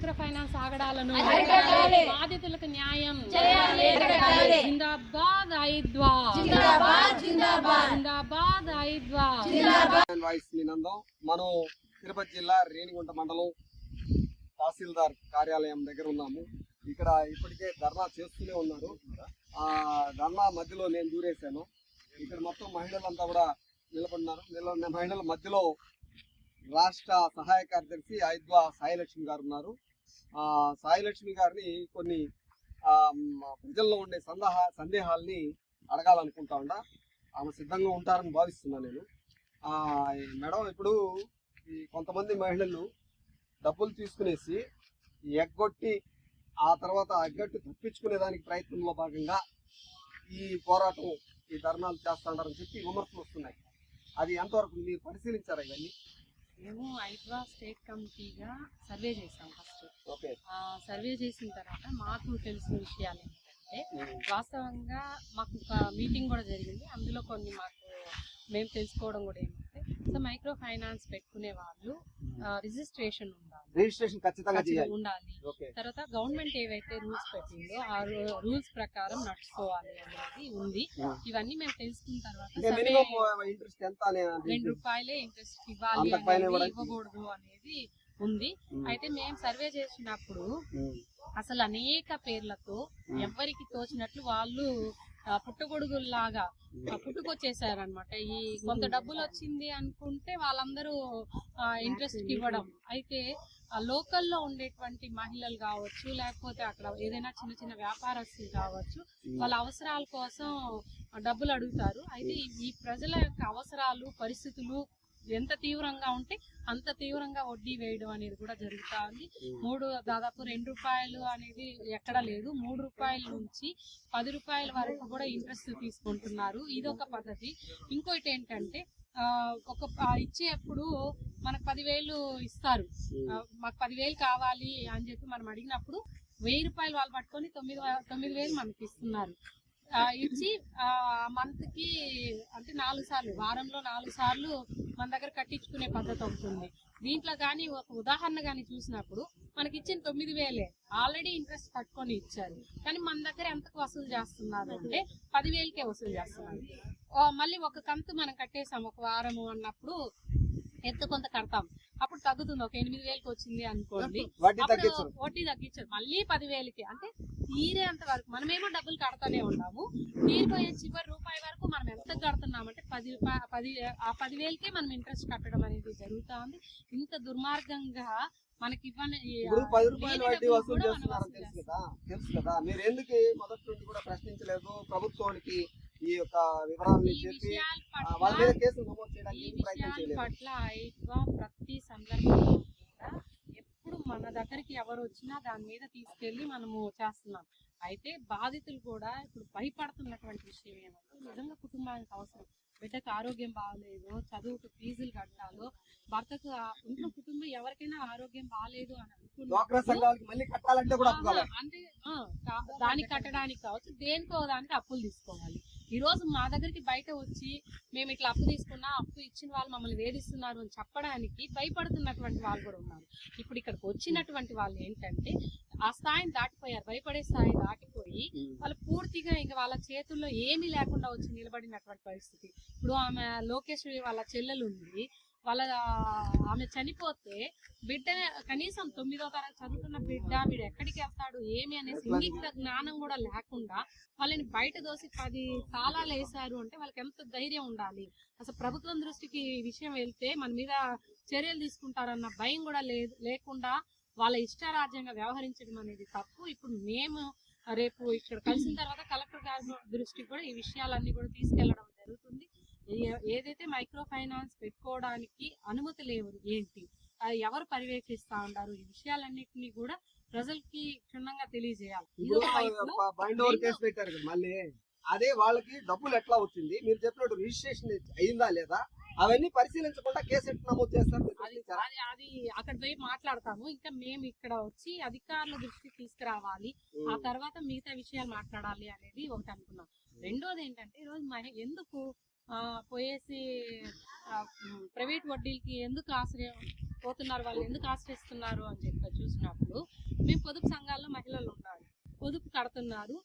Micro finance ఆగడాలను. బాధితులకు న్యాయం. జిందాబాద్ ఐద్వా. జిందాబాద్ జిందాబాద్. జిందాబాద్ ఐద్వా. జిందాబాద్. Voice వినందాం మనం తిరుపతి జిల్లా రేణిగుంట మండలం తహసీల్దార్ కార్యాలయం దగ్గర ఉన్నాము. ఇక్కడ ఇప్పటికే ధర్నా చేస్తూనే ఉన్నారు. ఆ ధర్నా మధ్యలో నేను దూరేశాను. ఇక్కడ మొత్తం మహిళలంతా కూడా నిలబడినారు. నిలబడిన మహిళల మధ్యలో రాష్ట్ర సహాయ కార్యదర్శి ఐద్వా సాయిలక్ష్మి గారు ఉన్నారు. సాయిలక్ష్మి గారిని కొన్ని ప్రజల్లో ఉండే సందేహ సందేహాల్ని అడగాలనుకుంటా ఉండా ఆమె సిద్ధంగా ఉంటారని భావిస్తున్నా నేను. మేడం ఇప్పుడు ఈ కొంతమంది మహిళలు డబ్బులు తీసుకునేసి ఎగ్గొట్టి ఆ తర్వాత ఎగ్గొట్టి తప్పించుకునే దానికి ప్రయత్నంలో భాగంగా ఈ పోరాటం ఈ ధర్నాలు చేస్తాడారని చెప్పి విమర్శలు వస్తున్నాయి. అది ఎంతవరకు మీరు పరిశీలించారా ఇవన్నీ? మేము ఐద్వా స్టేట్ కమిటీగా సర్వే చేసాం ఫస్ట్. సర్వే చేసిన తర్వాత మాకు తెలిసిన విషయాలు ఏంటంటే వాస్తవంగా మాకు ఒక మీటింగ్ కూడా జరిగింది. అందులో కొన్ని మాకు మేము తెలుసుకోవడం కూడా ఏమంటే సో మైక్రో ఫైనాన్స్ పెట్టుకునే వాళ్ళు రిజిస్ట్రేషన్ ఉండాలి. రిజిస్ట్రేషన్ ఖచ్చితంగా చేయాలి. ఉండాలి. తర్వాత గవర్నమెంట్ ఏవైతే రూల్స్ పెట్టిందో ఆ రూల్స్ ప్రకారం నడుచుకోవాలి అనేది ఉంది. ఇవన్నీ మేము తెలుసుకున్న తర్వాత ఇంట్రెస్ట్ ఎంత రెండు రూపాయలే ఇంట్రెస్ట్ ఇవ్వాలి ఇవ్వకూడదు అనేది ఉంది. అయితే మేము సర్వే చేసినప్పుడు. అసలు అనేక పేర్లతో ఎవరికి తోచినట్లు వాళ్ళు పుట్టగొడుగుల్లాగా ఆ, పుట్టుకొచ్చేసారనమాట ఈ కొంత డబ్బులు వచ్చింది అనుకుంటే వాళ్ళందరూ ఇంట్రెస్ట్ ఇవ్వడం అయితే ఆ లోకల్లో ఉండేటువంటి మహిళలు కావచ్చు లేకపోతే అక్కడ ఏదైనా చిన్న చిన్న వ్యాపారస్తులు కావచ్చు వాళ్ళ అవసరాల కోసం డబ్బులు అడుగుతారు. అయితే ఈ ప్రజల యొక్క అవసరాలు పరిస్థితులు ఎంత తీవ్రంగా ఉంటే అంత తీవ్రంగా వడ్డీ వేయడం అనేది కూడా జరుగుతా ఉంది. మూడు దాదాపు రెండు రూపాయలు అనేది ఎక్కడ లేదు. మూడు రూపాయల నుంచి పది రూపాయల వరకు కూడా ఇంట్రెస్ట్ తీసుకుంటున్నారు. ఇది ఒక పద్ధతి. ఇంకోటి ఏంటంటే ఆ, ఒక ఇచ్చేప్పుడు మనకు పదివేలు ఇస్తారు. మాకు పదివేలు కావాలి అని చెప్పి మనం అడిగినప్పుడు వెయ్యి రూపాయలు వాళ్ళు పట్టుకొని తొమ్మిది తొమ్మిది వేలు మనకి ఇస్తున్నారు. ఇచ్చి మంత్కి అంటే నాలుగు సార్లు వారంలో నాలుగు సార్లు మన దగ్గర కట్టించుకునే పద్ధతి అవుతుంది దీంట్లో కానీ ఒక ఉదాహరణ కానీ చూసినప్పుడు మనకి ఇచ్చిన తొమ్మిది వేలే. ఆల్రెడీ ఇంట్రెస్ట్ కట్టుకొని ఇచ్చారు. కానీ మన దగ్గర ఎంతకు వసూలు చేస్తున్నారు అంటే పదివేలకే వసూలు చేస్తున్నారు. మళ్ళీ ఒక కంతు మనం కట్టేసాం ఒక వారము అన్నప్పుడు ఎంత కొంత కడతాం. అప్పుడు తగ్గుతుంది ఒక ఎనిమిది వేలకి వచ్చింది అనుకోండి. అప్పుడు వడ్డీ తగ్గించారు. మళ్ళీ పదివేలకి. అంటే తీరేంత వరకు మనమేమో డబ్బులు కడతానే ఉన్నాము తీరిపోయే చివరి రూపాయి వరకు మనం ఎంత కడుతున్నామంటే పది రూపాయ పది ఆ పదివేలకే మనం ఇంట్రెస్ట్ కట్టడం అనేది జరుగుతా ఉంది ఇంత దుర్మార్గంగా మనకి ఇవ్వని ఇప్పుడు పది రూపాయలు వడ్డీ వసూలు చేస్తున్నారని తెలుసు కదా తెలుసు కదా. మీరు ఎందుకు మొదటి నుండి కూడా ప్రశ్నించలేదు? ప్రభుత్వానికి ఈ యొక్క వివరాలని చెప్పి వాళ్ళ మీద కేసులు నమోదు చేయడానికి ప్రయత్నం చేయలేదు. పట్ల ప్రతి సందర్భంలో కూడా ఎప్పుడు మన దగ్గరికి ఎవరు వచ్చినా దాని మీద తీసుకెళ్ళి మనము చేస్తున్నాం. అయితే బాధితులు కూడా ఇప్పుడు భయపడుతున్నటువంటి విషయం ఏమంటే నిజంగా కుటుంబానికి అవసరం. బిడ్డకు ఆరోగ్యం బాగలేదు చదువుకు ఫీజులు కట్టాలో భర్తకు ఇంట్లో కుటుంబం ఎవరికైనా ఆరోగ్యం బాగాలేదు అని కా- దానికి కట్టడానికి కావచ్చు దేనికో దానికి అప్పులు తీసుకోవాలి. ఈ రోజు మా దగ్గరికి బయట వచ్చి మేము ఇట్లా అప్పు తీసుకున్నా అప్పు ఇచ్చిన వాళ్ళు మమ్మల్ని వేధిస్తున్నారు అని చెప్పడానికి భయపడుతున్నటువంటి వాళ్ళు కూడా ఉన్నారు. ఇప్పుడు ఇక్కడికి వచ్చినటువంటి వాళ్ళు ఏంటంటే ఆ స్థాయిని దాటిపోయారు. భయపడే స్థాయి దాటిపోయి వాళ్ళు పూర్తిగా ఇంకా వాళ్ళ చేతుల్లో ఏమీ లేకుండా వచ్చి నిలబడినటువంటి పరిస్థితి. ఇప్పుడు ఆమె లోకేశ్వరి వాళ్ళ చెల్లెలు ఉంది. వాళ్ళ ఆమె చనిపోతే బిడ్డ కనీసం తొమ్మిదో తరగతి చదువుతున్న బిడ్డ వీడు ఎక్కడికి వెళ్తాడు ఏమి అనే ఇంగిత జ్ఞానం కూడా లేకుండా వాళ్ళని బయట దోసి పది తాళాలు వేశారు అంటే వాళ్ళకి ఎంత ధైర్యం ఉండాలి? అసలు ప్రభుత్వం దృష్టికి ఈ విషయం వెళ్తే మన మీద చర్యలు తీసుకుంటారన్న భయం కూడా లేదు లేకుండా వాళ్ళ ఇష్టారాజ్యంగా వ్యవహరించడం అనేది తప్పు. ఇప్పుడు మేము రేపు ఇక్కడ కలిసిన తర్వాత కలెక్టర్ గారి దృష్టికి కూడా ఈ విషయాలన్నీ కూడా తీసుకెళ్ళడం ఏదైతే మైక్రో ఫైనాన్స్ పెట్టుకోవడానికి అనుమతి లేవు ఏంటి? ఎవరు పర్యవేక్షిస్తా ఉంటారు ఈ విషయాలన్నింటినీ కూడా ప్రజలకి క్షుణ్ణంగా తెలియజేయాలి. మళ్ళీ. అదే వాళ్ళకి డబ్బులు ఎట్లా వచ్చింది? మీరు చెప్పినట్టు రిజిస్ట్రేషన్ అయిందా లేదా? అవన్నీ పరిశీలించకుండా కేసు ఎట్లా నమోదు చేస్తారు? అది అక్కడ పోయి మాట్లాడతాము. ఇంకా మేము ఇక్కడ వచ్చి అధికారుల దృష్టికి తీసుకురావాలి. ఆ తర్వాత మిగతా విషయాలు మాట్లాడాలి అనేది ఒకటి అనుకున్నాం. రెండోది ఏంటంటే ఈరోజు ఎందుకు పోయేసి ప్రైవేట్ వడ్డీలకి ఎందుకు ఆశ్రయం పోతున్నారు వాళ్ళు ఎందుకు ఆశ్రయిస్తున్నారు అని చెప్పి చూసినప్పుడు మేము పొదుపు సంఘాల్లో మహిళలు ఉన్నారు పొదుపు కడుతున్నారు.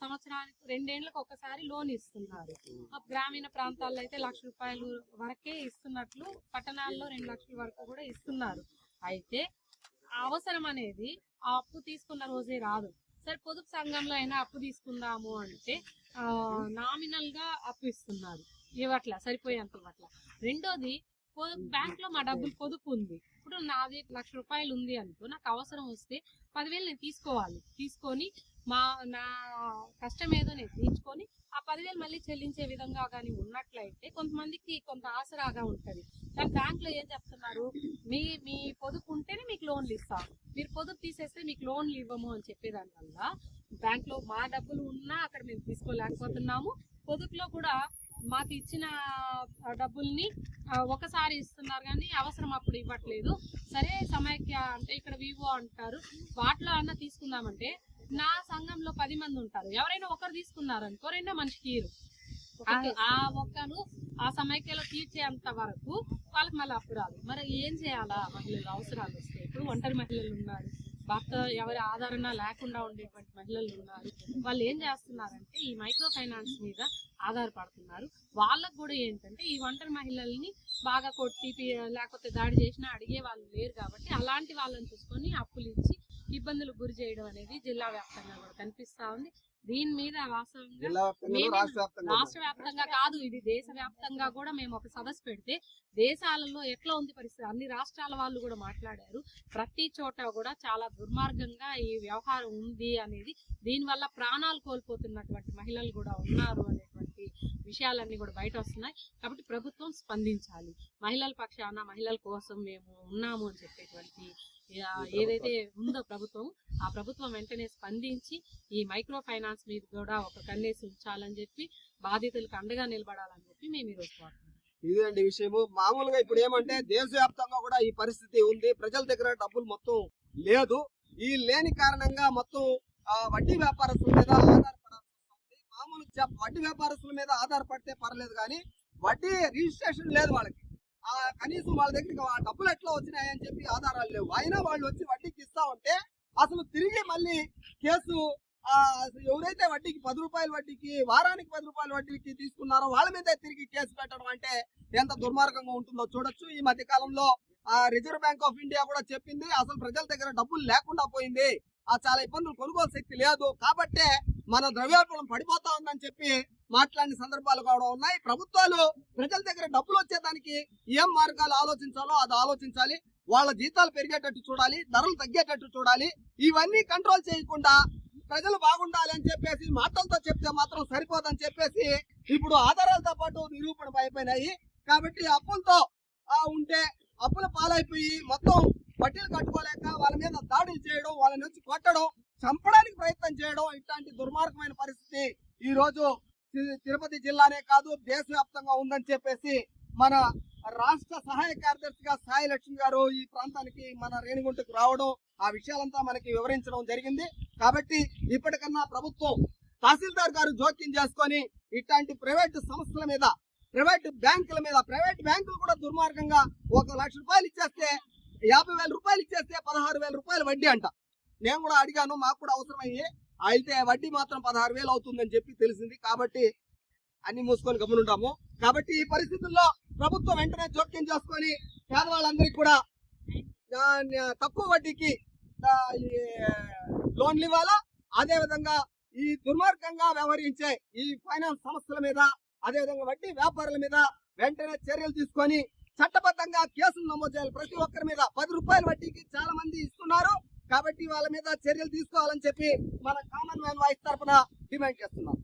సంవత్సరానికి రెండేళ్ళకు ఒకసారి లోన్ ఇస్తున్నారు. ఆ గ్రామీణ ప్రాంతాల్లో అయితే లక్ష రూపాయలు వరకే ఇస్తున్నట్లు పట్టణాల్లో రెండు లక్షల వరకు కూడా ఇస్తున్నారు. అయితే అవసరం అనేది ఆ అప్పు తీసుకున్న రోజే రాదు. సరే పొదుపు సంఘంలో అయినా అప్పు తీసుకుందాము అంటే నామినల్గా అప్పు ఇస్తున్నారు. ఇవ్వట్లా సరిపోయేంత ఇవ్వట్లా. రెండోది బ్యాంక్లో మా డబ్బులు పొదుపు ఉంది. ఇప్పుడు నాది లక్ష రూపాయలు ఉంది అనుకో నాకు అవసరం వస్తే పదివేలు నేను తీసుకోవాలి. తీసుకొని మా నా కష్టం ఏదో నేను తీర్చుకొని ఆ పదివేలు మళ్ళీ చెల్లించే విధంగా కానీ ఉన్నట్లయితే కొంతమందికి కొంత ఆసరాగా ఉంటుంది. కానీ బ్యాంకులో ఏం చెప్తున్నారు? మీ మీ పొదుపు ఉంటేనే మీకు లోన్లు ఇస్తాం. మీరు పొదుపు తీసేస్తే మీకు లోన్లు ఇవ్వము అని చెప్పేదాని వల్ల బ్యాంక్లో మా డబ్బులు ఉన్నా అక్కడ మేము తీసుకోలేకపోతున్నాము. పొదుపులో కూడా మాకు ఇచ్చిన డబ్బుల్ని ఒకసారి ఇస్తున్నారు కానీ అవసరం అప్పుడు ఇవ్వట్లేదు. సరే సమైక్య అంటే ఇక్కడ వివో అంటారు. వాటిలో అన్న తీసుకుందామంటే నా సంఘంలో పది మంది ఉంటారు. ఎవరైనా ఒకరు తీసుకున్నారు అనుకో రెండో మనిషికి ఇయ్యరు. ఆ- ఒక్కను ఆ సమైక్యలో తీర్చేంత వరకు వాళ్ళకి మళ్ళీ అప్పు రాదు. మరి ఏం చేయాలా? మహిళలు అవసరాలు వస్తే ఇప్పుడు ఒంటరి మహిళలు ఉన్నారు. భర్త ఎవరి ఆదరణ లేకుండా ఉండేటువంటి మహిళలు ఉన్నారు. వాళ్ళు ఏం చేస్తున్నారంటే ఈ మైక్రో ఫైనాన్స్ మీద ఆధారపడుతున్నారు. వాళ్ళకు కూడా ఏంటంటే ఈ ఒంటరి మహిళల్ని బాగా కొట్టి లేకపోతే దాడి చేసినా అడిగే వాళ్ళు లేరు కాబట్టి అలాంటి వాళ్ళని చూసుకొని అప్పులు ఇచ్చి ఇబ్బందులు గురి చేయడం అనేది జిల్లా వ్యాప్తంగా కూడా కనిపిస్తా ఉంది. దీని మీద రాష్ట్ర వ్యాప్తంగా కాదు ఇది దేశ వ్యాప్తంగా కూడా మేము ఒక సదస్సు పెడితే దేశాలలో ఎట్లా ఉంది పరిస్థితి? అన్ని రాష్ట్రాల వాళ్ళు కూడా మాట్లాడారు. ప్రతి చోట కూడా చాలా దుర్మార్గంగా ఈ వ్యవహారం ఉంది అనేది దీని వల్ల ప్రాణాలు కోల్పోతున్నటువంటి మహిళలు కూడా ఉన్నారు అనేటువంటి విషయాలన్నీ కూడా బయట వస్తున్నాయి. కాబట్టి ప్రభుత్వం స్పందించాలి. మహిళల పక్షాన మహిళల కోసం మేము ఉన్నాము అని చెప్పేటువంటి ఏదైతే ఉందో ప్రభుత్వం ఆ ప్రభుత్వం వెంటనే స్పందించి ఈ మైక్రో ఫైనాన్స్ మీద కూడా ఒక కన్నేసి ఉంచాలని చెప్పి బాధితులకు అండగా నిలబడాలని చెప్పి మేము ఈరోజు కోరుతున్నాం ఇదండి విషయము. మామూలుగా ఇప్పుడు ఏమంటే దేశవ్యాప్తంగా కూడా ఈ పరిస్థితి ఉంది. ప్రజల దగ్గర డబ్బులు మొత్తం లేదు. ఈ లేని కారణంగా మొత్తం వడ్డీ వ్యాపారస్తుల మీద ఆధారపడాల్సి మామూలు వడ్డీ వ్యాపారస్తుల మీద ఆధారపడితే పర్లేదు కానీ వడ్డీ రిజిస్ట్రేషన్ లేదు వాళ్ళకి. ఆ కనీసం వాళ్ళ దగ్గరికి ఆ డబ్బులు ఎట్లా వచ్చినాయని చెప్పి ఆధారాలు లేవు. అయినా వాళ్ళు వచ్చి వడ్డీకి ఇస్తా ఉంటే అసలు తిరిగి మళ్ళీ కేసు ఆ, అసలు ఎవరైతే వడ్డీకి పది రూపాయల వడ్డీకి వారానికి పది రూపాయల వడ్డీకి తీసుకున్నారో వాళ్ళ మీద తిరిగి కేసు పెట్టడం అంటే ఎంత దుర్మార్గంగా ఉంటుందో చూడొచ్చు. ఈ మధ్య కాలంలో ఆ రిజర్వ్ బ్యాంక్ ఆఫ్ ఇండియా కూడా చెప్పింది అసలు ప్రజల దగ్గర డబ్బులు లేకుండా పోయింది. చాలా ఇబ్బందులు కొనుగోలు శక్తి లేదు. కాబట్టే మన ద్రవ్యోల్బణం పడిపోతా ఉందని చెప్పి మాట్లాడిన సందర్భాలు కూడా ఉన్నాయి. ప్రభుత్వాలు ప్రజల దగ్గర డబ్బులు వచ్చేదానికి ఏం మార్గాలు ఆలోచించాలో అది ఆలోచించాలి. వాళ్ళ జీతాలు పెరిగేటట్టు చూడాలి ధరలు తగ్గేటట్టు చూడాలి. ఇవన్నీ కంట్రోల్ చేయకుండా ప్రజలు బాగుండాలి అని చెప్పేసి మాటలతో చెప్తే మాత్రం సరిపోదని చెప్పేసి ఇప్పుడు ఆధారాలతో పాటు నిరూపణ అయిపోయినాయి. కాబట్టి అప్పులతో ఆ ఉంటే అప్పుల పాలైపోయి మొత్తం పట్టీలు కట్టుకోలేక వాళ్ళ మీద దాడులు చేయడం వాళ్ళని వచ్చి కొట్టడం చంపడానికి ప్రయత్నం చేయడం ఇట్లాంటి దుర్మార్గమైన పరిస్థితి ఈ రోజు తి- తిరుపతి జిల్లానే కాదు దేశవ్యాప్తంగా ఉందని చెప్పేసి మన రాష్ట్ర సహాయ కార్యదర్శిగా సాయి లక్ష్మి గారు ఈ ప్రాంతానికి మన రేణిగుంటకు రావడం ఆ విషయాలంతా మనకి వివరించడం జరిగింది. కాబట్టి ఇప్పటికన్నా ప్రభుత్వం తహసీల్దార్ గారు జోక్యం చేసుకొని ఇట్లాంటి ప్రైవేట్ సంస్థల మీద ప్రైవేట్ బ్యాంకుల మీద ప్రైవేట్ బ్యాంకులు కూడా దుర్మార్గంగా ఒక లక్ష రూపాయలు ఇచ్చేస్తే యాభై వేల రూపాయలు ఇచ్చేస్తే పదహారు వేల రూపాయలు వడ్డీ అంట. నేను కూడా అడిగాను మాకు కూడా అవసరమయ్యి. అయితే వడ్డీ మాత్రం పదహారు వేలు అవుతుందని చెప్పి తెలిసింది. కాబట్టి అన్ని మూసుకొని గమనుంటాము. కాబట్టి ఈ పరిస్థితుల్లో ప్రభుత్వం వెంటనే జోక్యం చేసుకొని పేదవాళ్ళందరికీ కూడా తక్కువ వడ్డీకి లోన్లు ఇవ్వాలా? అదే విధంగా ఈ దుర్మార్గంగా వ్యవహరించే ఈ ఫైనాన్స్ సంస్థల మీద అదే విధంగా వడ్డీ వ్యాపారుల మీద వెంటనే చర్యలు తీసుకొని చట్టబద్ధంగా కేసులు నమోదు చేయాలి. ప్రతి ఒక్కరి మీద పది రూపాయల వడ్డీకి చాలా మంది ఇస్తున్నారు. కాబట్టి వాళ్ళ మీద చర్యలు తీసుకోవాలని చెప్పి మన కామన్ మ్యాన్ వాయిస్ తరఫున డిమాండ్ చేస్తున్నాం.